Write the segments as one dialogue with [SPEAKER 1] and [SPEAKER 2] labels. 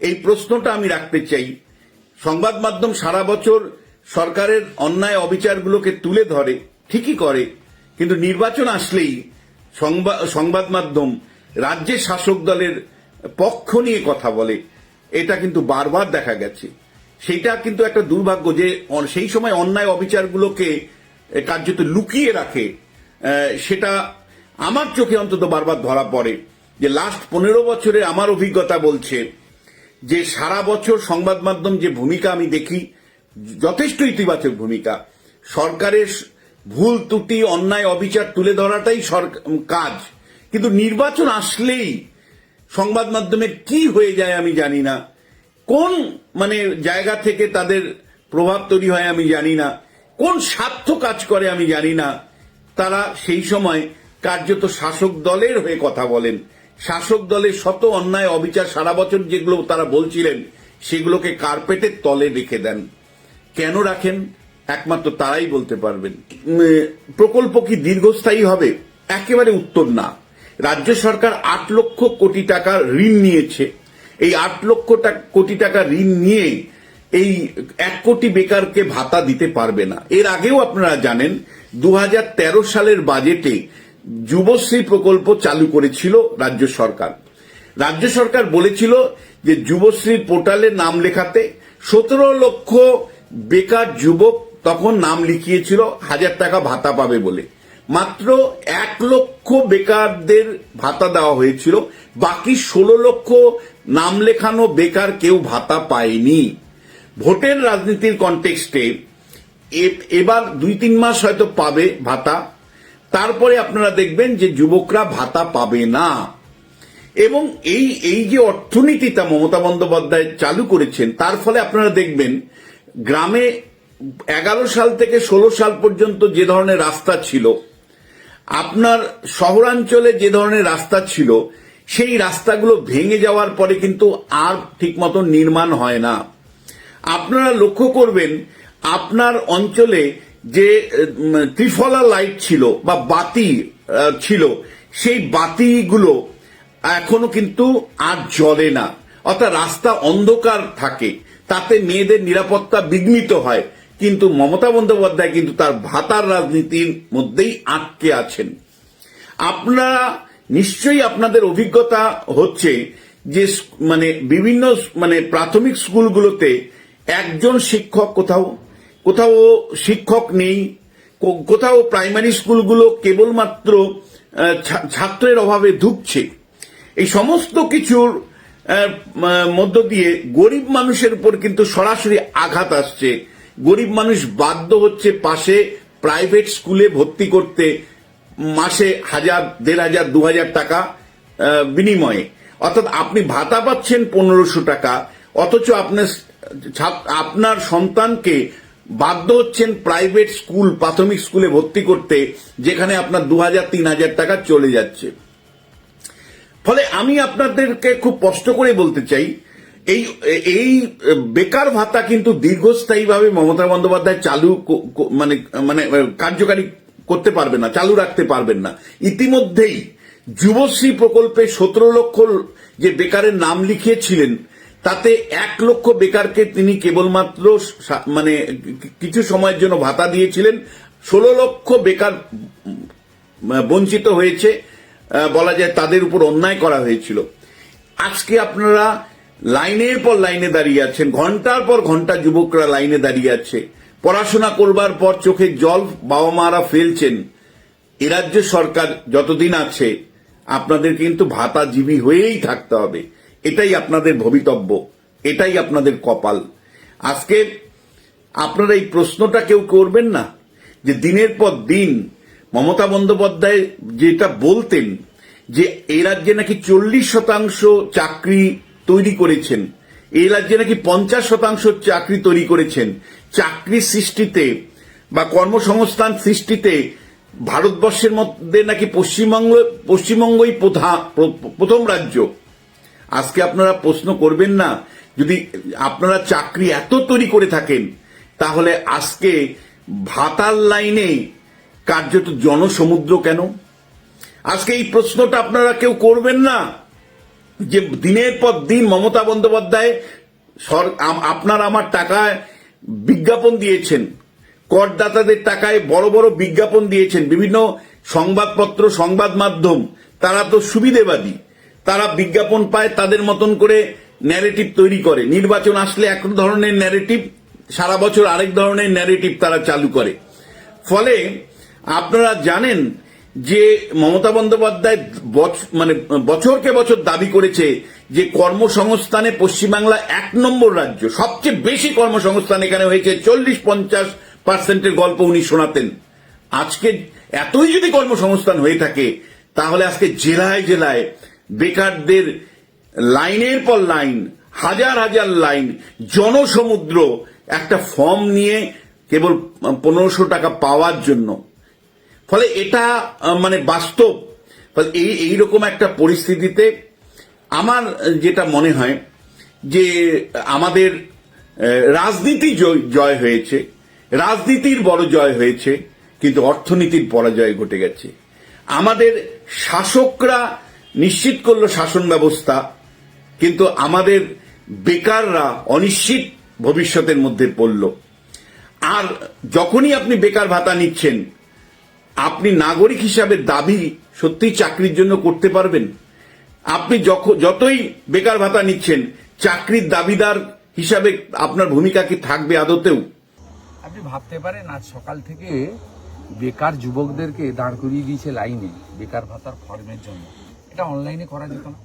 [SPEAKER 1] এই প্রশ্নটা আমি রাখতে চাই। সংবাদ মাধ্যম সারা বছর সরকারের অন্যায় অবিচারগুলোকে তুলে ধরে, ঠিকই করে, কিন্তু নির্বাচন আসলেই সংবাদ মাধ্যম রাজ্যের শাসক দলের পক্ষ নিয়ে কথা বলে। এটা কিন্তু বারবার দেখা গেছে। সেটা কিন্তু একটা দুর্ভাগ্য যে সেই সময় অন্যায় অবিচারগুলোকে কার্যত লুকিয়ে রাখে সেটা আমার চোখে অন্তত বারবার ধরা পড়ে যে লাস্ট পনেরো বছরে আমার অভিজ্ঞতা বলছে যে সারা বছর সংবাদ মাধ্যম যে ভূমিকা আমি দেখি, যথেষ্ট ইতিবাচক ভূমিকা। সরকারের ভুল, ত্রুটি, অন্যায়, অবিচার তুলে ধরাটাই কাজ। কিন্তু নির্বাচন আসলেই সংবাদ মাধ্যমের কি হয়ে যায় আমি জানি না। কোন মানে জায়গা থেকে তাদের প্রভাব তৈরি হয় আমি জানি না। কোন স্বার্থ কাজ করে আমি জানি না। তারা সেই সময় কার্যত শাসক দলের হয়ে কথা বলেন। শাসক দলের শত অন্যায় অবিচার সারা বছর যেগুলো তারা বলছিলেন, সেগুলোকে কার্পেটের তলে রেখে দেন। কেন রাখেন? একমাত্র তারাই বলতে পারবেন। প্রকল্প কি দীর্ঘস্থায়ী হবে? একেবারে উত্তর না। রাজ্য সরকার আট লক্ষ কোটি টাকা ঋণ নিয়েছে। এই আট লক্ষ কোটি টাকা ঋণ নিয়ে এই এক কোটি বেকারকে ভাতা দিতে পারবে না। এর আগেও আপনারা জানেন দু হাজার তেরো সালের বাজেটে যুবশ্রী প্রকল্প চালু করেছিল রাজ্য সরকার। রাজ্য সরকার বলেছিল যে যুবশ্রীর পোর্টালে নাম লেখাতে সতেরো লক্ষ বেকার যুবক তখন নাম লিখিয়েছিল, হাজার টাকা ভাতা পাবে বলে। মাত্র এক লক্ষ বেকারদের ভাতা দেওয়া হয়েছিল, বাকি ষোলো লক্ষ নাম লেখানো বেকার কেউ ভাতা পায়নি। ভোটের রাজনীতির কন্টেক্সটে এবার দুই তিন মাস হয়তো পাবে ভাতা। তারপরে আপনারা দেখবেন যে যুবকরা ভাতা পাবে না। এবং এই এই যে অর্থনীতিটা মমতা বন্দ্যোপাধ্যায় চালু করেছেন, তার ফলে আপনারা দেখবেন গ্রামে এগারো সাল থেকে ষোলো সাল পর্যন্ত যে ধরনের রাস্তা ছিল, আপনার শহরাঞ্চলে যে ধরনের রাস্তা ছিল, সেই রাস্তাগুলো ভেঙে যাওয়ার পরে কিন্তু আর ঠিক মতো নির্মাণ হয় না। আপনারা লক্ষ্য করবেন, আপনার অঞ্চলে যে ত্রিফলা লাইট ছিল বা বাতি ছিল, সেই বাতিগুলো এখনও কিন্তু আর জ্বলে না। অর্থাৎ রাস্তা অন্ধকার থাকে, তাতে মেয়েদের নিরাপত্তা বিঘ্নিত হয়। কিন্তু মমতা বন্দ্যোপাধ্যায় কিন্তু তার ভাতার রাজনীতির মধ্যেই আটকে আছেন। আপনারা নিশ্চয়ই আপনাদের অভিজ্ঞতা হচ্ছে যে মানে বিভিন্ন মানে প্রাথমিক স্কুলগুলোতে একজন শিক্ষক কোথাও কোথাও শিক্ষক নেই কোথাও প্রাইমারি স্কুলগুলো কেবলমাত্র ছাত্রের অভাবে ধুকছে। এই সমস্ত কিছুর মধ্য দিয়ে গরিব মানুষের উপর কিন্তু সরাসরি আঘাত আসছে। গরিব মানুষ বাধ্য হচ্ছে পাশে প্রাইভেট স্কুলে ভর্তি করতে, মাসে হাজার, দেড় হাজার, দু হাজার টাকা বিনিময়ে। অর্থাৎ আপনি ভাতা পাচ্ছেন পনেরোশো টাকা, অথচ আপনার আপনার সন্তানকে বাধ্য হচ্ছেন প্রাইভেট স্কুল প্রাথমিক স্কুলে ভর্তি করতে, যেখানে আপনার দু হাজার তিন হাজার টাকা চলে যাচ্ছে। ফলে আমি আপনাদেরকে খুব কষ্ট করে বলতে চাই, এই এই বেকার ভাতা কিন্তু দীর্ঘস্থায়ীভাবে মমতা বন্দ্যোপাধ্যায় চালু মানে মানে কার্যকারী করতে পারবেন না, চালু রাখতে পারবেন না। ইতিমধ্যেই যুবশ্রী প্রকল্পে সতেরো লক্ষ যে বেকারের নাম লিখিয়েছিলেন তাতে এক লক্ষ বেকারকে তিনি কেবলমাত্র মানে কিছু সময়ের জন্য ভাতা দিয়েছিলেন। ষোলো লক্ষ বেকার বঞ্চিত হয়েছে। বলা যায় তাদের উপর অন্যায় করা হয়েছিল। আজকে আপনারা লাইনের পর লাইনে দাঁড়িয়ে আছেন, ঘণ্টার পর ঘণ্টা যুবকরা লাইনে দাঁড়িয়ে আছে। পড়াশোনা করবার পর চোখে জল বাবা মারা ফেলছেন। এ রাজ্য সরকার যতদিন আছে, আপনাদের কিন্তু ভাতাজীবী হয়েই থাকতে হবে। এটাই আপনাদের ভবিতব্য, এটাই আপনাদের কপাল। আজকে আপনারা এই প্রশ্নটা কেউ করবেন না যে দিনের পর দিন মমতা বন্দ্যোপাধ্যায় যেটা বলতেন যে এই রাজ্যে নাকি চল্লিশ শতাংশ চাকরি তৈরি করেছেন, এই রাজ্যে নাকি পঞ্চাশ শতাংশ চাকরি তৈরি করেছেন। চাকরি সৃষ্টিতে বা কর্মসংস্থান সৃষ্টিতে ভারতবর্ষের মধ্যে নাকি পশ্চিমবঙ্গ, পশ্চিমবঙ্গই প্রথম রাজ্য। আজকে আপনারা প্রশ্ন করবেন না। যদি আপনারা চাকরি এত তৈরি করে থাকেন, তাহলে আজকে ভাতার লাইনে কার্যত জনসমুদ্র কেন? আজকে এই প্রশ্নটা আপনারা কেউ করবেন না। যে দিনের পর দিন মমতা বন্দ্যোপাধ্যায় আপনার আমার টাকায় বিজ্ঞাপন দিয়েছেন, করদাতাদের টাকায় বড় বড় বিজ্ঞাপন দিয়েছেন, বিভিন্ন সংবাদপত্র, সংবাদ মাধ্যম, তারা তো সুবিধেবাদী। তারা বিজ্ঞাপন পায়, তাদের মতন করে ন্যারেটিভ তৈরি করে। নির্বাচন আসলে এক ধরনের ন্যারেটিভ সারা বছর আরেক ধরনের ন্যারেটিভ তারা চালু করে। ফলে আপনারা জানেন যে মমতা বন্দ্যোপাধ্যায় মানে বছরকে বছর দাবি করেছে যে কর্মসংস্থানে পশ্চিমবাংলা এক নম্বর রাজ্য, সবচেয়ে বেশি কর্মসংস্থান এখানে হয়েছে, চল্লিশ পঞ্চাশ পার্সেন্টের গল্প উনি শোনাতেন। আজকে এতই যদি কর্মসংস্থান হয়ে থাকে, তাহলে আজকে জেলায় জেলায় বেকারদের লাইনের পর লাইন, হাজার হাজার লাইন, জনসমুদ্র একটা ফর্ম নিয়ে কেবল পনেরোশো টাকা পাওয়ার জন্য। ফলে এটা মানে বাস্তব। ফলে এই, এইরকম একটা পরিস্থিতিতে আমার যেটা মনে হয় যে আমাদের রাজনীতি জয়- হয়েছে। রাজনীতির বড় জয় হয়েছে, কিন্তু অর্থনীতির পরাজয় ঘটে গেছে। আমাদের শাসকরা নিশ্চিত করল শাসন ব্যবস্থা, কিন্তু আমাদের বেকাররা অনিশ্চিত ভবিষ্যতের মধ্যে পড়ল। আর যখনই আপনি বেকার ভাতা নিচ্ছেন, আপনি নাগরিক হিসাবে দাবি সত্যিই চাকরির জন্য করতে পারবেন। আপনি যতই বেকার ভাতা নিচ্ছেন, চাকরির দাবিদার হিসাবে আপনার ভূমিকা কি থাকবে আদতেও?
[SPEAKER 2] আপনি ভাবতে পারেন, আজ সকাল থেকে বেকার যুবকদেরকে দাঁড় করিয়ে দিয়েছে লাইনে, বেকার ভাতার ফর্মের জন্য। এটা অনলাইনে করা যেত না।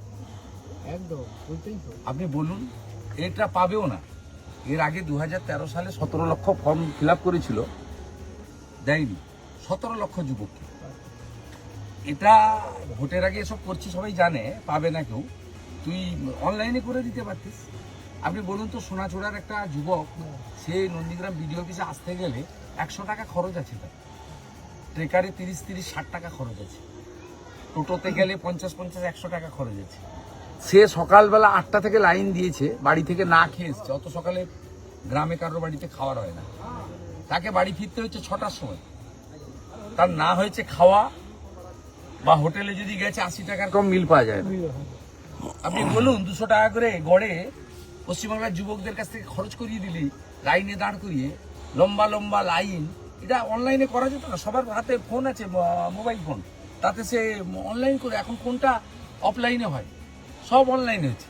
[SPEAKER 3] একদম
[SPEAKER 2] আপনি বলুন এটা পাবেও না। এর আগে দু হাজার তেরো সালে সতেরো লক্ষ ফর্ম ফিল করেছিল দেয়নি। সতেরো লক্ষ যুবককে। এটা ভোটের আগে এসব করছি সবাই জানে পাবে না কেউ। তুই অনলাইনে করে দিতে পারতিস। আপনি বলুন তো সোনাচূড়ার একটা যুবক সে নন্দীগ্রাম বিডিও অফিসে আসতে গেলে একশো টাকা খরচ আছে তার। ট্রেকারে তিরিশ তিরিশ ষাট টাকা খরচ আছে। টোটোতে গেলে পঞ্চাশ পঞ্চাশ একশো টাকা খরচ আছে। সে সকালবেলা আটটা থেকে লাইন দিয়েছে, বাড়ি থেকে না খেয়ে এসছে। অত সকালে গ্রামে কারোর বাড়িতে খাওয়ার হয় না। তাকে বাড়ি ফিরতে হচ্ছে ছটার সময়। তার না হয়েছে খাওয়া বা হোটেলে যদি গেছে আশি টাকার কম মিল পাওয়া যায় আপনি বলুন, দুশো টাকা করে গড়ে পশ্চিমবাংলার যুবকদের কাছ থেকে খরচ করিয়ে দিলি, লাইনে দাঁড় করিয়ে লম্বা লম্বা লাইন, এটা অনলাইনে করা যেত না? সবার হাতে ফোন আছে মোবাইল ফোন তাতে সে অনলাইন করে এখন কোনটা অফলাইনে হয়? সব অনলাইনে হচ্ছে।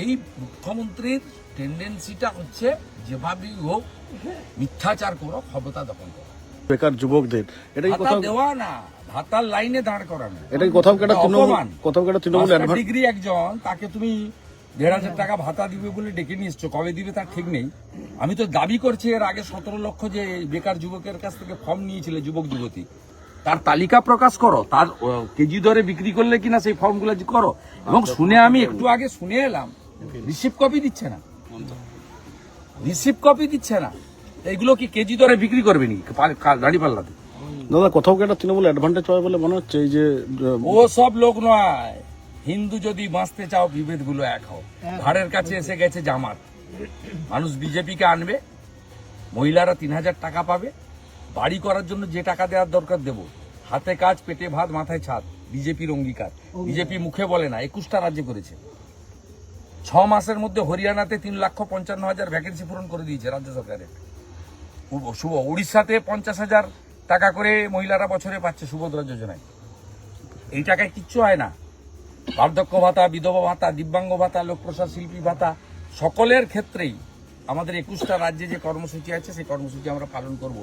[SPEAKER 2] এই মুখ্যমন্ত্রীর টেন্ডেন্সিটা হচ্ছে যেভাবেই হোক মিথ্যাচার করো ক্ষমতা দখল করো।
[SPEAKER 4] বেকার যুবকদের এটাই কোথাও
[SPEAKER 2] দেওয়া না ভাতার লাইনে দাঁড় করানো
[SPEAKER 4] এটাই কোথাও কেটে তৃণমূল কোথাও কেটে তৃণমূল
[SPEAKER 2] ডিগ্রি একজন তাকে তুমি দেড় হাজার টাকা ভাতা দিবে বলে ডেকে নিয়ে এসছো। কবে দিবে তার ঠিক নেই। আমি তো দাবি করছি এর আগে সতেরো লক্ষ যে বেকার যুবকের কাছ থেকে ফর্ম নিয়েছিলে যুবক যুবতী তার তালিকা প্রকাশ করো। তার কেজি দরে বিক্রি করলে কিনা সেই ফর্মগুলো করো। এবং শুনে আমি একটু আগে শুনে এলাম। রিসিভ কপি দিচ্ছে না। রিসিভ কপি দিচ্ছে না। এগুলো কি কেজি দরে বিক্রি করবে নি? গাড়ি পাল্লাতে।
[SPEAKER 4] দাদা কোথাও কেটে তৃণমূল অ্যাডভান্টেজ পাবে বলে মনে হচ্ছে? এই যে
[SPEAKER 2] ও সব লোক নয়। হিন্দু যদি বাঁচতে চাও বিভেদগুলো এক হও। ঘাড়ের কাছে এসে গেছে জামাত। মানুষ বিজেপিকে আনবে। মহিলারা তিন হাজার টাকা পাবে। বাড়ি করার জন্য যে টাকা দেওয়ার দরকার দেব। হাতে কাজ পেটে ভাত মাথায় ছাদ। বিজেপির অঙ্গীকার। বিজেপি মুখে বলে না একুশটা রাজ্য করেছে। ছ মাসের মধ্যে হরিয়ানাতে তিন লক্ষ পঞ্চান্ন হাজার ভ্যাকেন্সি পূরণ করে দিয়েছে রাজ্য সরকারের। শুভ উড়িষ্যাতে পঞ্চাশ হাজার টাকা করে মহিলারা বছরে পাচ্ছে সুভদ্রা যোজনায়। এই টাকায় কিচ্ছু হয় না। বার্ধক্য ভাতা বিধবা ভাতা দিব্যাঙ্গ ভাতা লোকপ্রসাদ শিল্পী ভাতা সকলের ক্ষেত্রেই আমাদের একুশটা রাজ্যে যে কর্মসূচি আছে সেই কর্মসূচি আমরা পালন করব।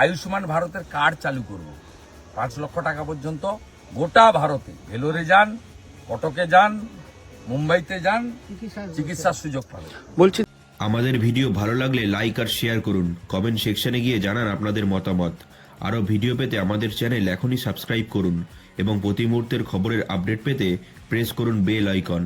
[SPEAKER 2] আয়ুষ্মান ভারতের কার্ড চালু করব। পাঁচ লক্ষ টাকা পর্যন্ত গোটা ভারতে। ভেলোরে যান কটকে যান মুম্বাইতে যান
[SPEAKER 3] চিকিৎসা
[SPEAKER 2] চিকিৎসার সুযোগ পাবেন।
[SPEAKER 4] বলছি
[SPEAKER 5] আমাদের ভিডিও ভালো লাগলে লাইক আর শেয়ার করুন। কমেন্ট সেকশনে গিয়ে জানান আপনাদের মতামত। আরও ভিডিও পেতে আমাদের চ্যানেল এখনই সাবস্ক্রাইব করুন এবং প্রতি মুহূর্তের খবরের আপডেট পেতে প্রেস করুন বেল আইকন।